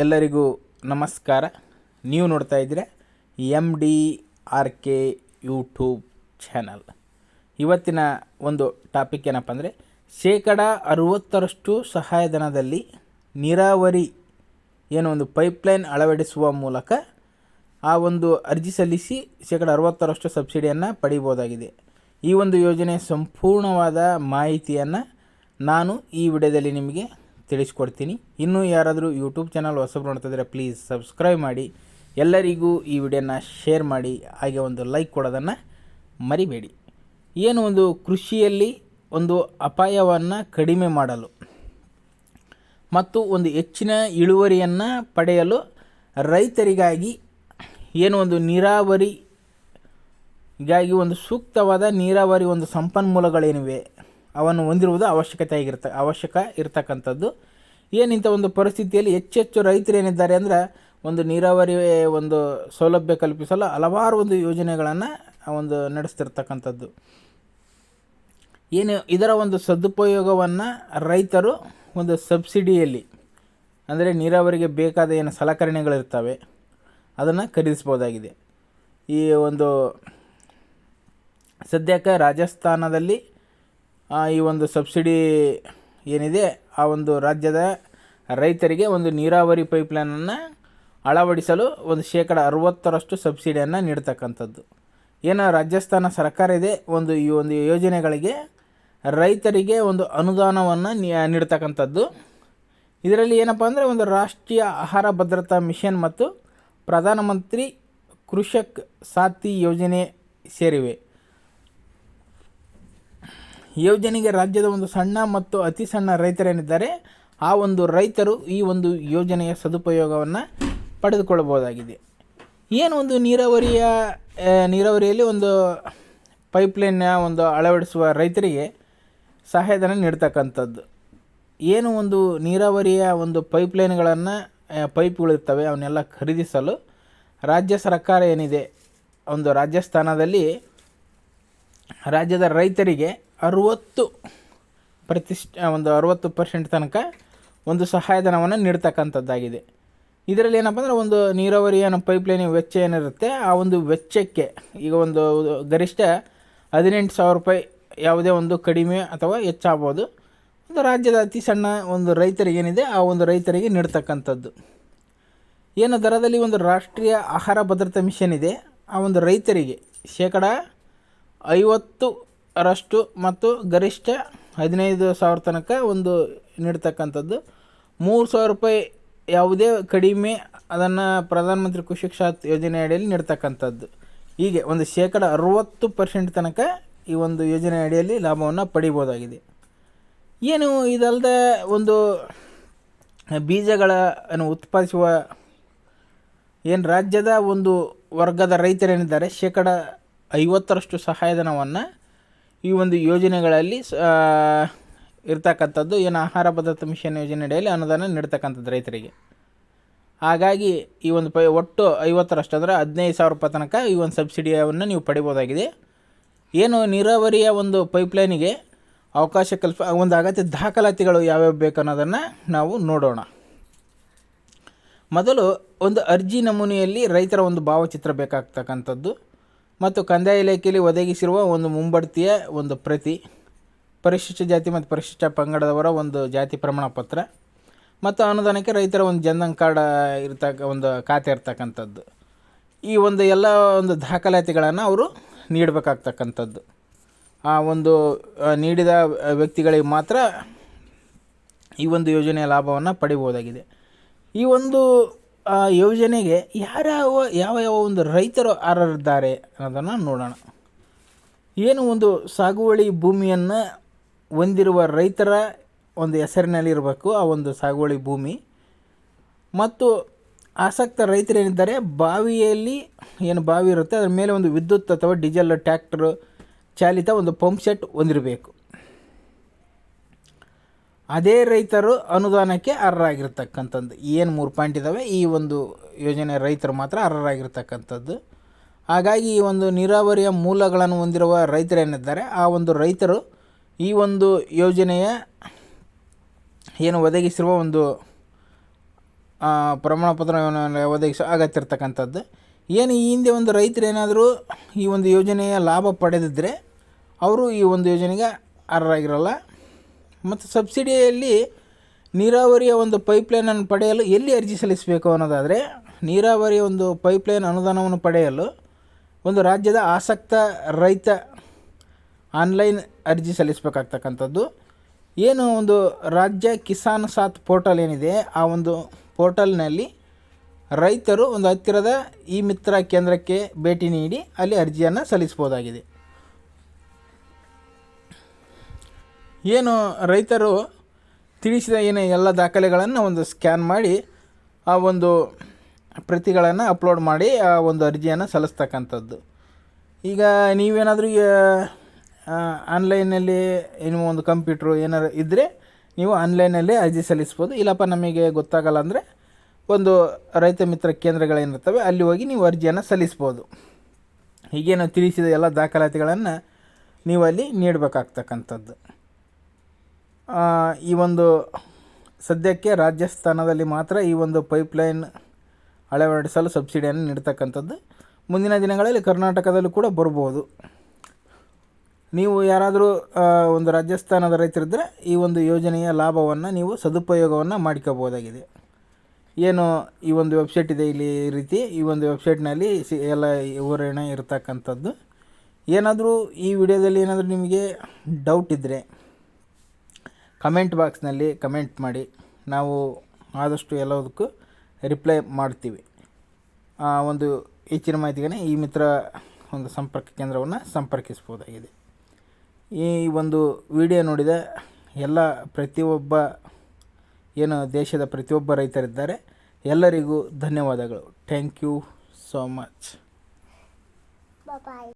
ಎಲ್ಲರಿಗೂ ನಮಸ್ಕಾರ. ನೀವು ನೋಡ್ತಾ ಇದ್ದೀರಾ M D R K YouTube channel ಇವತ್ತಿನ ಒಂದು ಟಾಪಿಕ್ ಏನಪ್ಪ ಅಂದರೆ, ಶೇಕಡ ಅರುವತ್ತರಷ್ಟು ಸಹಾಯಧನದಲ್ಲಿ ನೀರಾವರಿ ಏನು ಒಂದು ಪೈಪ್ಲೈನ್ ಅಳವಡಿಸುವ ಮೂಲಕ ಆ ಒಂದು ಅರ್ಜಿ ಸಲ್ಲಿಸಿ ಶೇಕಡ ಅರುವತ್ತರಷ್ಟು ಸಬ್ಸಿಡಿಯನ್ನು ಪಡಿಬೋದಾಗಿದೆ. ಈ ಒಂದು ಯೋಜನೆ ಸಂಪೂರ್ಣವಾದ ಮಾಹಿತಿಯನ್ನು ನಾನು ಈ ವಿಡಿಯೋದಲ್ಲಿ ನಿಮಗೆ ತಿಳಿಸ್ಕೊಡ್ತೀನಿ. ಇನ್ನೂ ಯಾರಾದರೂ ಯೂಟ್ಯೂಬ್ ಚಾನಲ್ ಹೊಸಬ್ರು ನೋಡ್ತಿದ್ರೆ ಪ್ಲೀಸ್ ಸಬ್ಸ್ಕ್ರೈಬ್ ಮಾಡಿ. ಎಲ್ಲರಿಗೂ ಈ ವಿಡಿಯೋನ ಶೇರ್ ಮಾಡಿ. ಹಾಗೆ ಒಂದು ಲೈಕ್ ಕೊಡೋದನ್ನು ಮರಿಬೇಡಿ. ಏನು ಒಂದು ಕೃಷಿಯಲ್ಲಿ ಒಂದು ಅಪಾಯವನ್ನು ಕಡಿಮೆ ಮಾಡಲು ಮತ್ತು ಒಂದು ಹೆಚ್ಚಿನ ಇಳುವರಿಯನ್ನು ಪಡೆಯಲು ರೈತರಿಗಾಗಿ ಏನು ಒಂದು ನೀರಾವರಿಗಾಗಿ ಒಂದು ಸೂಕ್ತವಾದ ನೀರಾವರಿ ಒಂದು ಸಂಪನ್ಮೂಲಗಳೇನಿವೆ? ಅವನ್ನು ಹೊಂದಿರುವುದು ಅವಶ್ಯಕತೆ ಆಗಿರ್ತ, ಅವಶ್ಯಕ ಇರತಕ್ಕಂಥದ್ದು. ಏನಿಂಥ ಒಂದು ಪರಿಸ್ಥಿತಿಯಲ್ಲಿ ಹೆಚ್ಚೆಚ್ಚು ರೈತರು ಏನಿದ್ದಾರೆ ಅಂದ್ರೆ ಒಂದು ನೀರಾವರಿ, ಒಂದು ಸೌಲಭ್ಯ ಕಲ್ಪಿಸಲು ಹಲವಾರು ಒಂದು ಯೋಜನೆಗಳನ್ನು ಒಂದು ನಡೆಸ್ತಿರ್ತಕ್ಕಂಥದ್ದು. ಏನು ಇದರ ಒಂದು ಸದುಪಯೋಗವನ್ನು ರೈತರು ಒಂದು ಸಬ್ಸಿಡಿಯಲ್ಲಿ, ಅಂದರೆ ನೀರಾವರಿಗೆ ಬೇಕಾದ ಏನು ಸಲಕರಣೆಗಳಿರ್ತವೆ, ಅದನ್ನು ಖರೀದಿಸ್ಬೋದಾಗಿದೆ ಈ ಒಂದು ಸದ್ಯಕ್ಕೆ ರಾಜಸ್ಥಾನದಲ್ಲಿ ಈ ಒಂದು ಸಬ್ಸಿಡಿ ಏನಿದೆ, ಆ ಒಂದು ರಾಜ್ಯದ ರೈತರಿಗೆ ಒಂದು ನೀರಾವರಿ ಪೈಪ್ಲೈನನ್ನು ಅಳವಡಿಸಲು ಒಂದು ಶೇಕಡ ಅರುವತ್ತರಷ್ಟು ಸಬ್ಸಿಡಿಯನ್ನು ನೀಡ್ತಕ್ಕಂಥದ್ದು. ಏನು, ರಾಜಸ್ಥಾನ ಸರ್ಕಾರ ಇದೆ, ಒಂದು ಈ ಒಂದು ಯೋಜನೆಗಳಿಗೆ ರೈತರಿಗೆ ಒಂದು ಅನುದಾನವನ್ನು ನೀಡ್ತಕ್ಕಂಥದ್ದು. ಇದರಲ್ಲಿ ಏನಪ್ಪ ಅಂದರೆ, ಒಂದು ರಾಷ್ಟ್ರೀಯ ಆಹಾರ ಭದ್ರತಾ ಮಿಷನ್ ಮತ್ತು ಪ್ರಧಾನಮಂತ್ರಿ ಕೃಷಕ್ ಸಾಥಿ ಯೋಜನೆ ಸೇರಿವೆ. ಯೋಜನೆಗೆ ರಾಜ್ಯದ ಒಂದು ಸಣ್ಣ ಮತ್ತು ಅತಿ ಸಣ್ಣ ರೈತರೇನಿದ್ದಾರೆ, ಆ ಒಂದು ರೈತರು ಈ ಒಂದು ಯೋಜನೆಯ ಸದುಪಯೋಗವನ್ನು ಪಡೆದುಕೊಳ್ಳಬಹುದಾಗಿದೆ. ಏನು ಒಂದು ನೀರಾವರಿಯ ನೀರಾವರಿಯಲ್ಲಿ ಒಂದು ಪೈಪ್ಲೈನ್ನ ಒಂದು ಅಳವಡಿಸುವ ರೈತರಿಗೆ ಸಹಾಯಧನ ನೀಡ್ತಕ್ಕಂಥದ್ದು. ಏನು ಒಂದು ನೀರಾವರಿಯ ಒಂದು ಪೈಪ್ಲೈನ್ಗಳನ್ನು ಪೈಪ್ಗಳಿರ್ತವೆ ಅವನ್ನೆಲ್ಲ ಖರೀದಿಸಲು ರಾಜ್ಯ ಸರ್ಕಾರ ಏನಿದೆ, ಒಂದು ರಾಜಸ್ಥಾನದಲ್ಲಿ ರಾಜ್ಯದ ರೈತರಿಗೆ ಅರುವತ್ತು ಪ್ರತಿಷ್ಠ ಒಂದು ಅರುವತ್ತು ಪರ್ಸೆಂಟ್ ತನಕ ಒಂದು ಸಹಾಯಧನವನ್ನು ನೀಡ್ತಕ್ಕಂಥದ್ದಾಗಿದೆ. ಇದರಲ್ಲಿ ಏನಪ್ಪ ಅಂದರೆ ಒಂದು ನೀರಾವರಿ ಏನೋ ಪೈಪ್ಲೈನ್ ವೆಚ್ಚ ಏನಿರುತ್ತೆ, ಆ ಒಂದು ವೆಚ್ಚಕ್ಕೆ ಈಗ ಒಂದು ಗರಿಷ್ಠ ಹದಿನೆಂಟು ಸಾವಿರ ರೂಪಾಯಿ ಯಾವುದೇ ಒಂದು ಕಡಿಮೆ ಅಥವಾ ಹೆಚ್ಚಾಗ್ಬೋದು. ಒಂದು ರಾಜ್ಯದ ಅತಿ ಸಣ್ಣ ಒಂದು ರೈತರಿಗೇನಿದೆ ಆ ಒಂದು ರೈತರಿಗೆ ನೀಡ್ತಕ್ಕಂಥದ್ದು. ಏನು ದರದಲ್ಲಿ ಒಂದು ರಾಷ್ಟ್ರೀಯ ಆಹಾರ ಭದ್ರತಾ ಮಿಷನ್ ಇದೆ, ಆ ಒಂದು ರೈತರಿಗೆ ಶೇಕಡ ಐವತ್ತರಷ್ಟು ಮತ್ತು ಗರಿಷ್ಠ ಹದಿನೈದು ಸಾವಿರ ತನಕ ಒಂದು ನೀಡ್ತಕ್ಕಂಥದ್ದು. ಮೂರು ಸಾವಿರ ರೂಪಾಯಿ ಯಾವುದೇ ಕಡಿಮೆ ಅದನ್ನು ಪ್ರಧಾನಮಂತ್ರಿ ಕೃಷಿ ಕ್ಷಾತ್ ಯೋಜನೆ ಅಡಿಯಲ್ಲಿ ನೀಡ್ತಕ್ಕಂಥದ್ದು. ಹೀಗೆ ಒಂದು ಶೇಕಡ ಅರುವತ್ತು ಪರ್ಸೆಂಟ್ ತನಕ ಈ ಒಂದು ಯೋಜನೆ ಅಡಿಯಲ್ಲಿ ಲಾಭವನ್ನು ಪಡಿಬೋದಾಗಿದೆ. ಏನು ಇದಲ್ಲದೆ ಒಂದು ಬೀಜಗಳನ್ನು ಉತ್ಪಾದಿಸುವ ಏನು ರಾಜ್ಯದ ಒಂದು ವರ್ಗದ ರೈತರೇನಿದ್ದಾರೆ, ಶೇಕಡ ಐವತ್ತರಷ್ಟು ಸಹಾಯಧನವನ್ನು ಈ ಒಂದು ಯೋಜನೆಗಳಲ್ಲಿ ಇರ್ತಕ್ಕಂಥದ್ದು ಏನು ಆಹಾರ ಭದ್ರತಾ ಮಿಷನ್ ಯೋಜನೆ ಅಡಿಯಲ್ಲಿ ಅನುದಾನ ನೀಡ್ತಕ್ಕಂಥದ್ದು ರೈತರಿಗೆ. ಹಾಗಾಗಿ ಈ ಒಂದು ಪೈ, ಒಟ್ಟು ಐವತ್ತರಷ್ಟು ಅಂದರೆ ಹದಿನೈದು ಸಾವಿರ ರೂಪಾಯಿ ತನಕ ಈ ಒಂದು ಸಬ್ಸಿಡಿಯನ್ನು ನೀವು ಪಡಿಬೋದಾಗಿದೆ. ಏನು ನೀರಾವರಿಯ ಒಂದು ಪೈಪ್ಲೈನಿಗೆ ಅವಕಾಶ ಕಲ್ಪ, ಒಂದು ಅಗತ್ಯ ದಾಖಲಾತಿಗಳು ಯಾವ್ಯಾವ ಬೇಕು ಅನ್ನೋದನ್ನು ನಾವು ನೋಡೋಣ. ಮೊದಲು ಒಂದು ಅರ್ಜಿ ನಮೂನೆಯಲ್ಲಿ ರೈತರ ಒಂದು ಭಾವಚಿತ್ರ ಬೇಕಾಗ್ತಕ್ಕಂಥದ್ದು. ಮತ್ತು ಕಂದಾಯ ಇಲಾಖೆಯಲ್ಲಿ ಒದಗಿಸಿರುವ ಒಂದು ಮುಂಬಡ್ತಿಯ ಒಂದು ಪ್ರತಿ, ಪರಿಶಿಷ್ಟ ಜಾತಿ ಮತ್ತು ಪರಿಶಿಷ್ಟ ಪಂಗಡದವರ ಒಂದು ಜಾತಿ ಪ್ರಮಾಣ ಪತ್ರ ಮತ್ತು ಅನುದಾನಕ್ಕೆ ರೈತರ ಒಂದು ಜನ್ಧನ್ ಕಾರ್ಡ್ ಇರ್ತಕ್ಕ, ಒಂದು ಖಾತೆ ಇರ್ತಕ್ಕಂಥದ್ದು. ಈ ಒಂದು ಎಲ್ಲ ಒಂದು ದಾಖಲಾತಿಗಳನ್ನು ಅವರು ನೀಡಬೇಕಾಗ್ತಕ್ಕಂಥದ್ದು. ಆ ಒಂದು ನೀಡಿದ ವ್ಯಕ್ತಿಗಳಿಗೆ ಮಾತ್ರ ಈ ಒಂದು ಯೋಜನೆಯ ಲಾಭವನ್ನು ಪಡಿಬೋದಾಗಿದೆ ಈ ಒಂದು ಯೋಜನೆಗೆ ಯಾರ್ಯಾವ ಯಾವ ಯಾವ ಒಂದು ರೈತರು ಅರ್ಹರಿದ್ದಾರೆ ಅನ್ನೋದನ್ನು ನೋಡೋಣ. ಏನು ಒಂದು ಸಾಗುವಳಿ ಭೂಮಿಯನ್ನು ಹೊಂದಿರುವ ರೈತರ ಒಂದು ಹೆಸರಿನಲ್ಲಿ ಇರಬೇಕು, ಆ ಒಂದು ಸಾಗುವಳಿ ಭೂಮಿ. ಮತ್ತು ಆಸಕ್ತ ರೈತರೇನಿದ್ದಾರೆ, ಬಾವಿಯಲ್ಲಿ ಏನು ಬಾವಿ ಇರುತ್ತೆ, ಅದರ ಮೇಲೆ ಒಂದು ವಿದ್ಯುತ್ ಅಥವಾ ಡೀಸೆಲ್ ಟ್ಯಾಕ್ಟರ್ ಚಾಲಿತ ಒಂದು ಪಂಪ್ ಸೆಟ್ ಹೊಂದಿರಬೇಕು. ಅದೇ ರೈತರು ಅನುದಾನಕ್ಕೆ ಅರ್ಹರಾಗಿರ್ತಕ್ಕಂಥದ್ದು. ಏನು ಮೂರು ಪಾಯಿಂಟ್ ಇದ್ದಾವೆ ಈ ಒಂದು ಯೋಜನೆ ರೈತರು ಮಾತ್ರ ಅರ್ಹರಾಗಿರ್ತಕ್ಕಂಥದ್ದು. ಹಾಗಾಗಿ ಈ ಒಂದು ನೀರಾವರಿಯ ಮೂಲಗಳನ್ನು ಹೊಂದಿರುವ ರೈತರೇನಿದ್ದಾರೆ ಆ ಒಂದು ರೈತರು ಈ ಒಂದು ಯೋಜನೆಯ ಏನು ಒದಗಿಸಿರುವ ಒಂದು ಪ್ರಮಾಣ ಪತ್ರವನ್ನು ಒದಗಿಸ ಅಗತ್ಯ ಏನು ಈ ಹಿಂದೆ ಒಂದು ರೈತರು ಏನಾದರೂ ಈ ಒಂದು ಯೋಜನೆಯ ಲಾಭ ಪಡೆದಿದ್ದರೆ ಅವರು ಈ ಒಂದು ಯೋಜನೆಗೆ ಅರ್ಹರಾಗಿರಲ್ಲ. ಮತ್ತು ಸಬ್ಸಿಡಿಯಲ್ಲಿ ನೀರಾವರಿಯ ಒಂದು ಪೈಪ್ಲೈನನ್ನು ಪಡೆಯಲು ಎಲ್ಲಿ ಅರ್ಜಿ ಸಲ್ಲಿಸಬೇಕು ಅನ್ನೋದಾದರೆ ನೀರಾವರಿಯ ಒಂದು ಪೈಪ್ಲೈನ್ ಅನುದಾನವನ್ನು ಪಡೆಯಲು ಒಂದು ರಾಜ್ಯದ ಆಸಕ್ತ ರೈತ ಆನ್ಲೈನ್ ಅರ್ಜಿ ಸಲ್ಲಿಸಬೇಕಾಗ್ತಕ್ಕಂಥದ್ದು. ಏನು ಒಂದು ರಾಜ್ಯ ಕಿಸಾನ್ ಸಾಥ್ ಪೋರ್ಟಲ್ ಏನಿದೆ, ಆ ಒಂದು ಪೋರ್ಟಲ್ನಲ್ಲಿ ರೈತರು ಒಂದು ಹತ್ತಿರದ ಈ ಮಿತ್ರ ಕೇಂದ್ರಕ್ಕೆ ಭೇಟಿ ನೀಡಿ ಅಲ್ಲಿ ಅರ್ಜಿಯನ್ನು ಸಲ್ಲಿಸ್ಬೋದಾಗಿದೆ ಏನು ರೈತರು ತಿಳಿಸಿದ ಏನು ಎಲ್ಲ ದಾಖಲೆಗಳನ್ನು ಒಂದು ಸ್ಕ್ಯಾನ್ ಮಾಡಿ ಆ ಒಂದು ಪ್ರತಿಗಳನ್ನು ಅಪ್ಲೋಡ್ ಮಾಡಿ ಆ ಒಂದು ಅರ್ಜಿಯನ್ನು ಸಲ್ಲಿಸ್ತಕ್ಕಂಥದ್ದು. ಈಗ ನೀವೇನಾದರೂ ಆನ್ಲೈನಲ್ಲಿ ಏನು ಒಂದು ಕಂಪ್ಯೂಟ್ರು ಏನಾರು ಇದ್ದರೆ ನೀವು ಆನ್ಲೈನಲ್ಲಿ ಅರ್ಜಿ ಸಲ್ಲಿಸ್ಬೋದು. ಇಲ್ಲಪ್ಪ, ನಮಗೆ ಗೊತ್ತಾಗಲ್ಲ ಅಂದರೆ ಒಂದು ರೈತ ಮಿತ್ರ ಕೇಂದ್ರಗಳೇನಿರ್ತವೆ, ಅಲ್ಲಿ ಹೋಗಿ ನೀವು ಅರ್ಜಿಯನ್ನು ಸಲ್ಲಿಸ್ಬೋದು. ಹೀಗೇನು ತಿಳಿಸಿದ ಎಲ್ಲ ದಾಖಲಾತಿಗಳನ್ನು ನೀವು ಅಲ್ಲಿ ನೀಡಬೇಕಾಗ್ತಕ್ಕಂಥದ್ದು. ಈ ಒಂದು ಸದ್ಯಕ್ಕೆ ರಾಜಸ್ಥಾನದಲ್ಲಿ ಮಾತ್ರ ಈ ಒಂದು ಪೈಪ್ಲೈನ್ ಅಳವಡಿಸಲು ಸಬ್ಸಿಡಿಯನ್ನು ನೀಡ್ತಕ್ಕಂಥದ್ದು. ಮುಂದಿನ ದಿನಗಳಲ್ಲಿ ಕರ್ನಾಟಕದಲ್ಲೂ ಕೂಡ ಬರ್ಬೋದು. ನೀವು ಯಾರಾದರೂ ಒಂದು ರಾಜಸ್ಥಾನದ ರೈತರಿದ್ದರೆ ಈ ಒಂದು ಯೋಜನೆಯ ಲಾಭವನ್ನು ನೀವು ಸದುಪಯೋಗವನ್ನು ಮಾಡ್ಕೋಬೋದಾಗಿದೆ ಏನು ಈ ಒಂದು ವೆಬ್ಸೈಟ್ ಇದೆ ಇಲ್ಲಿ ಈ ರೀತಿ, ಈ ಒಂದು ವೆಬ್ಸೈಟ್ನಲ್ಲಿ ಸಿ, ಎಲ್ಲ ವಿವರಣೆ ಇರತಕ್ಕಂಥದ್ದು. ಏನಾದರೂ ಈ ವಿಡಿಯೋದಲ್ಲಿ ಏನಾದರೂ ನಿಮಗೆ ಡೌಟ್ ಇದ್ದರೆ ಕಮೆಂಟ್ ಬಾಕ್ಸ್ನಲ್ಲಿ ಕಮೆಂಟ್ ಮಾಡಿ. ನಾವು ಆದಷ್ಟು ಎಲ್ಲದಕ್ಕೂ ರಿಪ್ಲೈ ಮಾಡ್ತೀವಿ. ಒಂದು ಹೆಚ್ಚಿನ ಮಾಹಿತಿಗೆ ಈ ಮಿತ್ರ ಒಂದು ಸಂಪರ್ಕ ಕೇಂದ್ರವನ್ನು ಸಂಪರ್ಕಿಸ್ಬೋದಾಗಿದೆ ಈ ಒಂದು ವಿಡಿಯೋ ನೋಡಿದ ಎಲ್ಲ ಪ್ರತಿಯೊಬ್ಬ, ಏನು ದೇಶದ ಪ್ರತಿಯೊಬ್ಬ ರೈತರಿದ್ದಾರೆ, ಎಲ್ಲರಿಗೂ ಧನ್ಯವಾದಗಳು. Thank you so much. Bye.